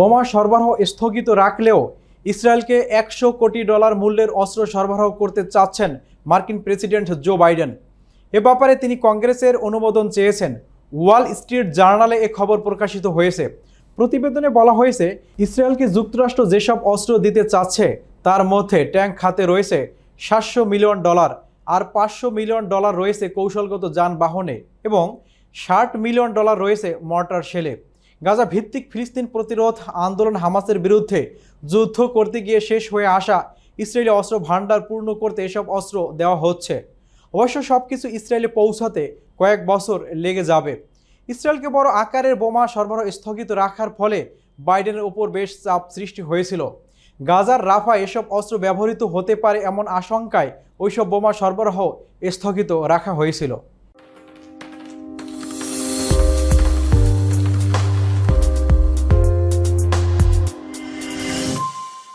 বোমা সরবরাহ স্থগিত রাখলেও ইসরায়েলকে একশো কোটি ডলার মূল্যের অস্ত্র সরবরাহ করতে চাচ্ছেন মার্কিন প্রেসিডেন্ট জো বাইডেন। এ ব্যাপারে তিনি কংগ্রেসের অনুমোদন চেয়েছেন। ওয়াল স্ট্রিট জার্নালে এ খবর প্রকাশিত হয়েছে। প্রতিবেদনে বলা হয়েছে, ইসরায়েলকে যুক্তরাষ্ট্র যেসব অস্ত্র দিতে চাচ্ছে, তার মধ্যে ট্যাঙ্ক খাতে রয়েছে সাতশো মিলিয়ন ডলার আর পাঁচশো মিলিয়ন ডলার রয়েছে কৌশলগত যানবাহনে এবং ষাট মিলিয়ন ডলার রয়েছে মর্টার শেলে গাজা ভিত্তিক ফিলিস্তিন প্রতিরোধ আন্দোলন হামাসের বিরুদ্ধে যুদ্ধ করতে গিয়ে শেষ হয়ে আসা ইসরায়েলি অস্ত্র ভাণ্ডার পূর্ণ করতে এসব অস্ত্র দেওয়া হচ্ছে। অবশ্য সব কিছু ইসরায়েলে পৌঁছাতে কয়েক বছর লেগে যাবে। ইসরায়েলকে বড় আকারের বোমা সরবরাহ স্থগিত রাখার ফলে বাইডেনের উপর বেশ চাপ সৃষ্টি হয়েছিল। গাজার রাফা এসব অস্ত্র ব্যবহৃত হতে পারে এমন আশঙ্কায় ওইসব বোমা সরবরাহ স্থগিত রাখা হয়েছিল।